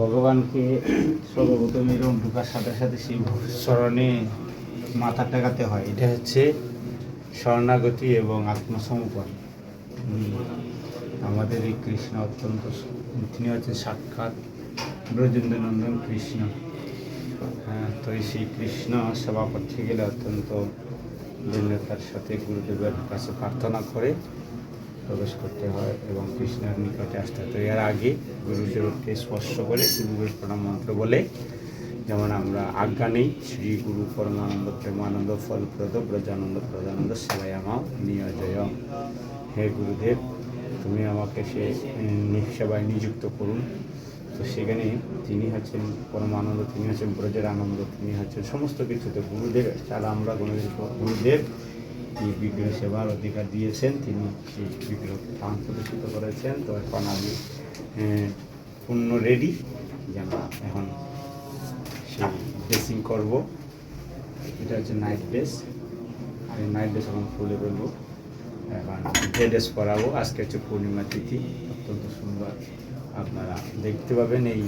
ভগবানকে সর্বপ্রথম এরকম ঢোকার সাথে সাথে সেই স্মরণে মাথা টাকাতে হয়। এটা হচ্ছে শরণাগতি এবং আত্মসমর্পণ। আমাদের এই কৃষ্ণ অত্যন্ত তিনি হচ্ছেন সাক্ষাৎ ব্রজেন্দ্র নন্দন কৃষ্ণ। হ্যাঁ তো সেই কৃষ্ণ সেবা করতে গেলে অত্যন্ত দীনতার সাথে গুরুদেবের কাছে প্রার্থনা করে প্রবেশ করতে হয় এবং কৃষ্ণের নিকটে আসতে হয়। এর আগে গুরুদেবকে স্পর্শ করে গুরুদেব প্রণাম মন্ত্র বলে, যেমন আমরা আজ্ঞা নেই, শ্রী গুরু পরমানন্দ প্রেমানন্দ ফলপ্রদ, ব্রজানন্দ প্রজানন্দ সেবায় আমাও নিয়োজয়। হে গুরুদেব, তুমি আমাকে সে সেবায় নিযুক্ত করুন। তো সেখানে তিনি হচ্ছেন পরমানন্দ, তিনি হচ্ছেন ব্রজের আনন্দ, তিনি হচ্ছেন সমস্ত কিছুতে গুরুদেব ছাড়া আমরা কোনোদিন গুরুদেব এই বিগ্রহ সেবার অধিকার দিয়েছেন, তিনি সেই বিগ্রহকে প্রাণ প্রদর্শিত করেছেন। তো এখন আমি পূর্ণ রেডি যেন এখন সেই ড্রেসিং করব। এটা হচ্ছে নাইট ড্রেস আমি নাইট ড্রেস এখন ফুলে ফেলব। এখন ডে ড্রেস পরাবো। আজকে হচ্ছে পূর্ণিমা তিথি, অত্যন্ত সুন্দর। আপনারা দেখতে পাবেন এই